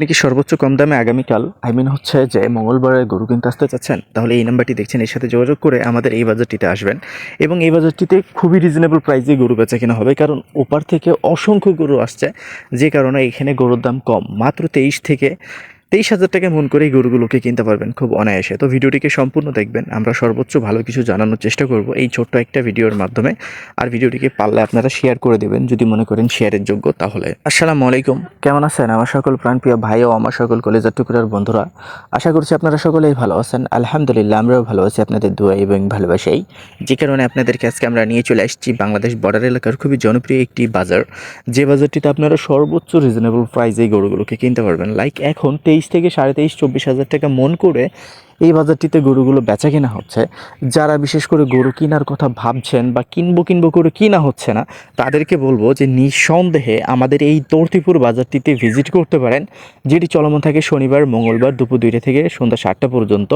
আপনি কি সর্বোচ্চ কম দামে আগামীকাল আই মিন হচ্ছে যে মঙ্গলবারে গরু কিনতে আসতে চাচ্ছেন? তাহলে এই নাম্বারটি দেখছেন, এর সাথে যোগাযোগ করে আমাদের এই বাজারটিতে আসবেন। এবং এই বাজারটিতে খুবই রিজনেবল প্রাইসে গরু বেচা কেনা হবে, কারণ ওপার থেকে অসংখ্য গরু আসছে, যে কারণে এখানে গরুর দাম কম। মাত্র তেইশ থেকে তেইশ হাজার টাকা মন করে এই গরুগুলোকে কিনতে পারবেন খুব অনায়াসে। তো ভিডিওটিকে সম্পূর্ণ দেখবেন, আমরা সর্বোচ্চ ভালো কিছু জানানোর চেষ্টা করব এই ছোট্ট একটা ভিডিওর মাধ্যমে। আর ভিডিওটিকে পারলে আপনারা শেয়ার করে দেবেন, যদি মনে করেন শেয়ারের যোগ্য তাহলে। আসসালামু আলাইকুম, কেমন আছেন? আমার সকল প্রাণপ্রিয় ভাই ও আমার সকল কলেজার টুকরার বন্ধুরা, আশা করছি আপনারা সকলেই ভালো আছেন। আলহামদুলিল্লাহ, আমরাও ভালো আছি, আপনাদের দোয়া এবং ভালোবাসাই। যে কারণে আপনাদেরকে আজকে আমরা নিয়ে চলে আসছি বাংলাদেশ বর্ডার এলাকার খুবই জনপ্রিয় একটি বাজার। যে বাজারটিতে আপনারা সর্বোচ্চ রিজনেবল প্রাইসে এই গরুগুলোকে কিনতে পারবেন। লাইক এখন তেইশ থেকে সাড়ে তেইশ, চব্বিশ হাজার টাকা মন করে এই বাজারটিতে গরুগুলো বেচা কেনা হচ্ছে। যারা বিশেষ করে গরু কেনার কথা ভাবছেন বা কিনবো কিনবো করে কিনা হচ্ছে না, তাদেরকে বলব যে নিঃসন্দেহে আমাদের এই তর্তিপুর বাজারটিতে ভিজিট করতে পারেন, যেটি চলমান থাকে শনিবার, মঙ্গলবার দুপুর দুইটা থেকে সন্ধ্যা সাতটা পর্যন্ত।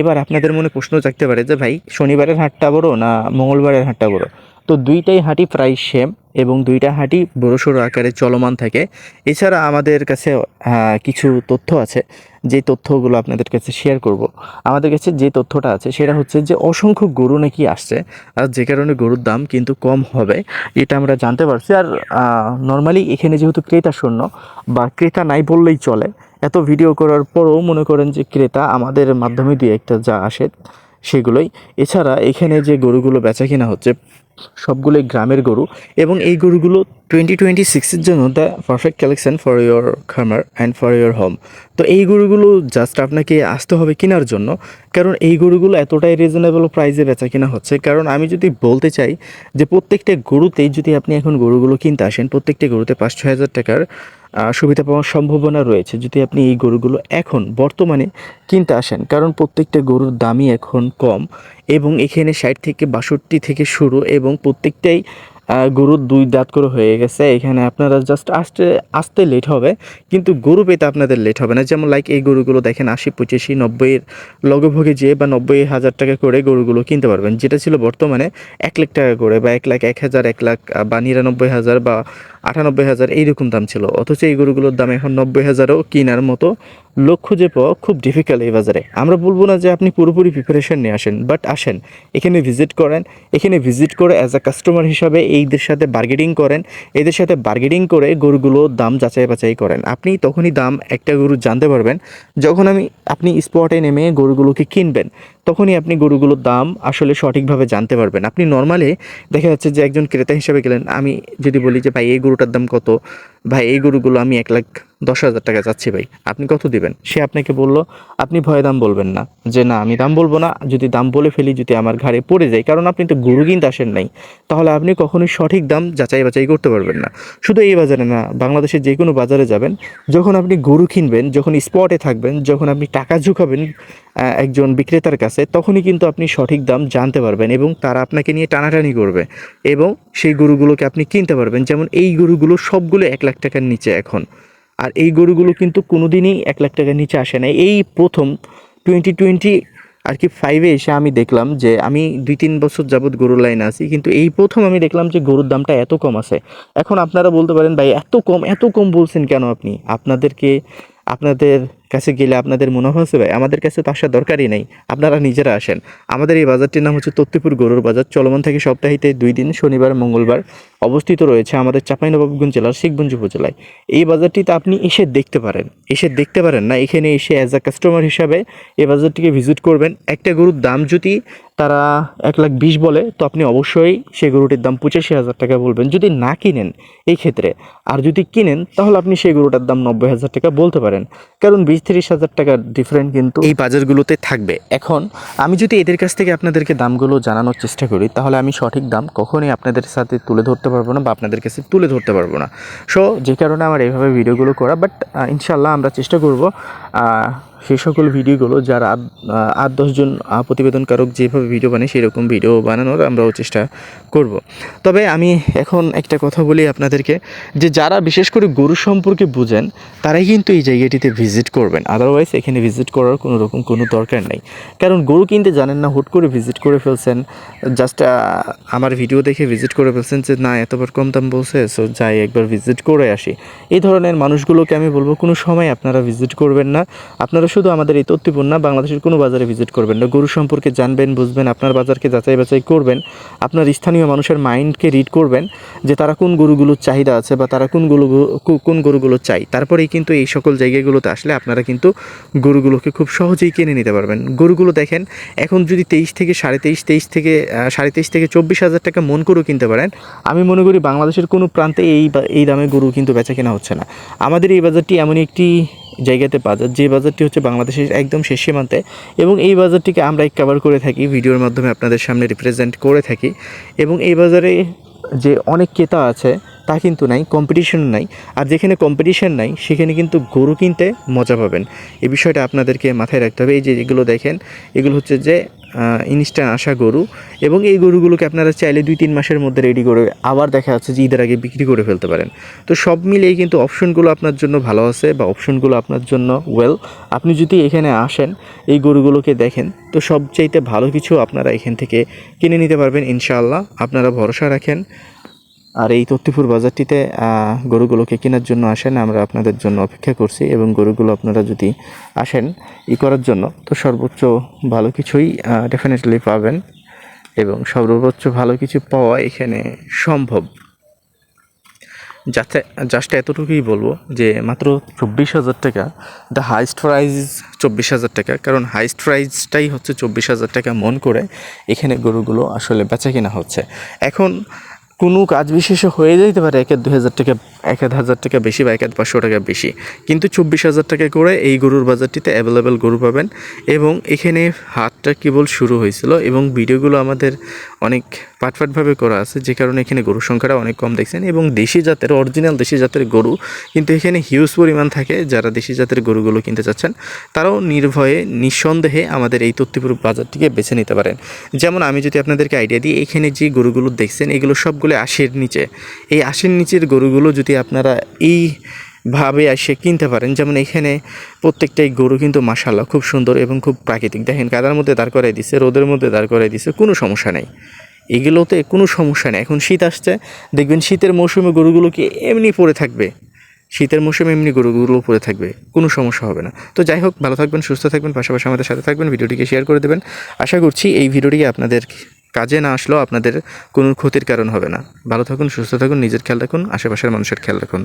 এবার আপনাদের মনে প্রশ্ন জাগতে পারে যে, ভাই, শনিবারের হাটটা বড় না মঙ্গলবারের হাটটা বড়? তো দুইটাই হাঁটি প্রায় সেম এবং দুইটা হাঁটি বড়সড় আকারে চলমান থাকে। এছাড়া আমাদের কাছে কিছু তথ্য আছে, যে তথ্যগুলো আপনাদের কাছে শেয়ার করব। আমাদের কাছে যে তথ্যটা আছে, সেটা হচ্ছে যে অসংখ্য গরু নাকি আসছে, আর যে কারণে গরুর দাম কিন্তু কম হবে, এটা আমরা জানতে পারছি। আর নর্মালি এখানে যেহেতু ক্রেতা শূন্য, বা ক্রেতা নাই বললেই চলে, এত ভিডিও করার পরও মনে করেন যে ক্রেতা আমাদের মাধ্যমে দিয়ে একটা যা আসে, সেগুলোই। এছাড়া এখানে যে গরুগুলো বেচা কিনা হচ্ছে সবগুলোই গ্রামের গরু এবং এই গরুগুলো টোয়েন্টি টোয়েন্টি সিক্সের জন্য the perfect collection for your খামার অ্যান্ড ফর ইয়োর হোম তো এই গরুগুলো জাস্ট আপনাকে আসতে হবে কেনার জন্য, কারণ এই গরুগুলো এতটাই রিজনেবল প্রাইসে বেচা কিনা হচ্ছে। কারণ আমি যদি বলতে চাই যে প্রত্যেকটা গরুতেই যদি আপনি এখন গরুগুলো কিনতে আসেন, প্রত্যেকটা গরুতে পাঁচ ছয় হাজার টাকার সুবিধা পাওয়ার সম্ভাবনা রয়েছে যদি আপনি এই গরুগুলো এখন বর্তমানে কিনতে আসেন। কারণ প্রত্যেকটা গরুর দামই এখন কম। এবং এখানে ষাট থেকে বাষট্টি থেকে শুরু এবং প্রত্যেকটাই গরুর দুই দাঁত করে হয়ে গেছে। এখানে আপনারা জাস্ট আসতে আসতে লেট হবে, কিন্তু গরু পেতে আপনাদের লেট হবে না। যেমন লাইক এই গরুগুলো দেখেন আশি, পঁচিশি নব্বইয়ের লগভোগে যেয়ে বা নব্বই হাজার টাকা করে গরুগুলো কিনতে পারবেন। যেটা ছিল বর্তমানে এক লাখ টাকা করে বা এক লাখ, এক হাজার, এক লাখ, বা নিরানব্বই হাজার বা আটানব্বই হাজার এইরকম দাম ছিল। অথচ এই গরুগুলোর দাম এখন নব্বই হাজারও কেনার মতো। লোক খুঁজে পাওয়া খুব ডিফিকাল্ট এই বাজারে। আমরা বলব না যে আপনি পুরোপুরি প্রিপারেশন নিয়ে আসেন বাট আসেন। এখানে ভিজিট করেন। এখানে ভিজিট করে অ্যাজ আ কাস্টমার হিসাবে এইদের সাথে বার্গেনিং করেন। এদের সাথে বার্গেনিং করে গরুগুলোর দাম যাচাই বাছাই করেন। আপনি তখনই দাম একটা গরু জানতে পারবেন। যখন আমি, আপনি স্পটে নেমে গরুগুলোকে কিনবেন তখনই আপনি গরুগুলোর দাম আসলে সঠিকভাবে জানতে পারবেন। আপনি নর্মালি দেখা যাচ্ছে যে একজন ক্রেতা হিসেবে গেলেন, আমি যদি বলি যে, ভাই, এই গরুটার দাম কত? ভাই, এই গরুগুলো আমি এক লাখ দশ হাজার টাকা চাচ্ছি ভাই, আপনি কত দিবেন? সে আপনাকে বলল, আপনি ভয়ে দাম বলবেন না। যে, না, আমি দাম বলব না, যদি দাম বলে ফেলি, যদি আমার ঘাড়ে পড়ে যায়, কারণ আপনি তো গরু কিনতে আসেন নাই, তাহলে আপনি কখনোই সঠিক দাম যাচাই বাছাই করতে পারবেন না। শুধু এই বাজারে না, বাংলাদেশের যে কোনো বাজারে যাবেন, যখন আপনি গরু কিনবেন, যখন স্পটে থাকবেন, যখন আপনি টাকা ঝুঁকাবেন একজন বিক্রেতার কাছে, তখনই কিন্তু আপনি সঠিক দাম জানতে পারবেন এবং তারা আপনাকে নিয়ে টানাটানি করবে এবং সেই গরুগুলোকে আপনি কিনতে পারবেন। যেমন এই গরুগুলো সবগুলো এক লাখ টাকার নিচে এখন। আর এই গরুগুলো কিন্তু কোনো দিনই এক লাখ টাকার নিচে আসে না। এই প্রথম টোয়েন্টি টোয়েন্টি আর কি ফাইভে এসে আমি দেখলাম যে আমি দুই তিন বছর যাবৎ গরুর লাইনে আছি, কিন্তু এই প্রথম আমি দেখলাম যে গরুর দামটা এত কম আছে। এখন আপনারা বলতে পারেন, ভাই, এত কম এত কম বলছেন কেন আপনি? আপনাদেরকে, আপনাদের কাছে গেলে আপনাদের মনে হচ্ছে ভাই, আমাদের কাছে তো আসার দরকারই নেই, আপনারা নিজেরা আসেন। আমাদের এই বাজারটির নাম হচ্ছে তত্ত্বপুর গরুর বাজার, চলমান থেকে সপ্তাহিতে দুই দিন, শনিবার, মঙ্গলবার। অবস্থিত রয়েছে আমাদের চাঁপাইনবাবগঞ্জ জেলার শিখগঞ্জ উপজেলায়। এই বাজারটিতে আপনি এসে দেখতে পারেন, এসে দেখতে পারেন না, এখানে এসে অ্যাজ আ কাস্টমার হিসাবে এই বাজারটিকে ভিজিট করবেন। একটা গরুর দাম যদি তারা এক লাখ বিশ বলে, তো আপনি অবশ্যই সেই গরুটির দাম পঁচাশি হাজার টাকা বলবেন। যদি না কিনেন, এই ক্ষেত্রে। আর যদি কিনেন, তাহলে আপনি সেই গরুটার দাম নব্বই হাজার টাকা বলতে পারেন। কারণ বিশ তিরিশ হাজার টাকার ডিফারেন্ট কিন্তু এই বাজারগুলোতে থাকবে। এখন আমি যদি এদের কাছ থেকে আপনাদেরকে দামগুলো জানানোর চেষ্টা করি, তাহলে আমি সঠিক দাম কখনই আপনাদের সাথে তুলে ধরতে পারব না বা আপনাদের কাছে তুলে ধরতে পারব না। সো যে কারণে আমার এইভাবে ভিডিওগুলো করা বাট ইনশাল্লাহ আমরা চেষ্টা করব সেই সকল ভিডিওগুলো যারা আট আট দশজন প্রতিবেদনকারক যেভাবে ভিডিও বানায় সেরকম ভিডিও বানানোর আমরাও চেষ্টা করব। তবে আমি এখন একটা কথা বলি আপনাদেরকে, যে যারা বিশেষ করে গরু সম্পর্কে বুঝেন, তারাই কিন্তু এই জায়গাটিতে ভিজিট করবেন। আদারওয়াইজ এখানে ভিজিট করার কোনো রকম কোনো দরকার নেই। কারণ গরু কিনতে জানেন না, হুট করে ভিজিট করে ফেলছেন জাস্ট আমার ভিডিও দেখে ভিজিট করে ফেলছেন যে, না এতবার কম দাম বলছে সো যাই, একবার ভিজিট করে আসি। এই ধরনের মানুষগুলোকে আমি বলব, কোনো সময় আপনারা ভিজিট করবেন না। আপনারা শুধু আমাদের এই তথ্যপূর্ণ না বাংলাদেশের কোনো বাজারে ভিজিট করবেন না। গরু সম্পর্কে জানবেন, বুঝবেন, আপনার বাজারকে যাচাই বাছাই করবেন, আপনার স্থানীয় মানুষের মাইন্ডকে রিড করবেন যে তারা কোন গরুগুলোর চাহিদা আছে বা তারা কোন গরু কোন গরুগুলো চাই। তারপরেই কিন্তু এই সকল জায়গাগুলোতে আসলে আপনারা কিন্তু গরুগুলোকে খুব সহজেই কিনে নিতে পারবেন। গরুগুলো দেখেন, এখন যদি তেইশ থেকে সাড়ে তেইশ তেইশ থেকে সাড়ে তেইশ থেকে চব্বিশ হাজার টাকা মন করেও কিনতে পারেন, আমি মনে করি বাংলাদেশের কোনো প্রান্তে এই এই দামে গরু কিন্তু বেচা কেনা হচ্ছে না। আমাদের এই বাজারটি এমন একটি জায়গাতে বাজার, যে বাজারটি হচ্ছে বাংলাদেশের একদম শেষ সীমান্তে এবং এই বাজারটিকে আমরা কভার করে থাকি, ভিডিওর মাধ্যমে আপনাদের সামনে রিপ্রেজেন্ট করে থাকি এবং এই বাজারে যে অনেক ক্রেতা আছে, তা কিন্তু নাই কম্পিটিশন নাই। আর যেখানে কম্পিটিশন নাই, সেখানে কিন্তু গরু কিনতে মজা পাবেন। এই বিষয়টা আপনাদেরকে মাথায় রাখতে হবে। এই যে এগুলো দেখেন, এগুলো হচ্ছে যে ইনস্ট্যান্ট আসা গরু এবং এই গরুগুলোকে আপনারা চাইলে দুই, তিন মাসের মধ্যে রেডি করে আবার দেখা যাচ্ছে যে ঈদের আগে বিক্রি করে ফেলতে পারেন। তো সব মিলিয়ে কিন্তু অপশনগুলো আপনার জন্য ভালো আছে বা অপশনগুলো আপনার জন্য ওয়েল আপনি যদি এখানে আসেন, এই গরুগুলোকে দেখেন, তো সবচাইতে ভালো কিছু আপনারা এখান থেকে কিনে নিতে পারবেন ইনশাআল্লাহ। আপনারা ভরসা রাখেন। আর এই তত্তিপুর বাজারটিতে গরুগুলোকে কেনার জন্য আসেন, আমরা আপনাদের জন্য অপেক্ষা করছি এবং গরুগুলো আপনারা যদি আসেন ই করার জন্য, তো সর্বোচ্চ ভালো কিছুই ডেফিনেটলি পাবেন এবং সর্বোচ্চ ভালো কিছু পাওয়া এখানে সম্ভব। যাতে জাস্ট এতটুকুই বলব যে মাত্র চব্বিশ হাজার টাকা দ্য হাইস্ট প্রাইস চব্বিশ হাজার টাকা, কারণ হাইস্ট প্রাইসটাই হচ্ছে চব্বিশ হাজার টাকা মন করে এখানে গরুগুলো আসলে বেচা কেনা হচ্ছে। এখন কোনো কাজ বিশেষে হয়ে যেতে পারে এক দু হাজার টাকা এক হাজার টাকা বেশি বা এক পাঁচশো টাকা বেশি। কিন্তু চব্বিশ হাজার টাকা করে এই গরুর বাজারটিতে অ্যাভেলেবেল গরু পাবেন। এবং এখানে হাটটা কেবল শুরু হয়েছিল এবং ভিডিওগুলো আমাদের অনেক পাটপাটভাবে করা আছে, যে কারণে এখানে গরুর সংখ্যাটা অনেক কম দেখছেন এবং দেশি জাতের অরিজিনাল দেশি জাতের গরু কিন্তু এখানে হিউজ পরিমাণ থাকে যারা দেশি জাতের গরুগুলো কিনতে চাচ্ছেন। তারাও নির্ভয়ে, নিঃসন্দেহে আমাদের এই তত্ত্বপুর বাজারটিকে বেছে নিতে পারেন। যেমন আমি যদি আপনাদেরকে আইডিয়া দিই, এখানে যে গরুগুলো দেখছেন, এগুলো সবগুলো আশির নিচে। এই আশির নিচের গরুগুলো যদি আপনারা এই ভাবে এসে কিনতে পারেন। যেমন এখানে প্রত্যেকটাই গরু কিন্তু মাসাল্লাহ খুব সুন্দর এবং খুব প্রাকৃতিক। দেখেন কাদার মধ্যে দাঁড় করাই দিছে, রোদের মধ্যে দাঁড় করাই দিছে, কোনো সমস্যা নেই। এগুলোতে কোনো সমস্যা নেই। এখন শীত আসছে, দেখবেন শীতের মৌসুমে গরুগুলো কি এমনি পড়ে থাকবে? শীতের মৌসুমে এমনি গরুগুলো পড়ে থাকবে, কোনো সমস্যা হবে না। তো যাই হোক, ভালো থাকবেন, সুস্থ থাকবেন, পাশাপাশি আমাদের সাথে থাকবেন, ভিডিওটিকে শেয়ার করে দেবেন। আশা করছি এই ভিডিওটি আপনাদের কাজে না আসলেও আপনাদের কোনো ক্ষতির কারণ হবে না। ভালো থাকুন, সুস্থ থাকুন, নিজের খেয়াল রাখুন, আশেপাশের মানুষের খেয়াল রাখুন।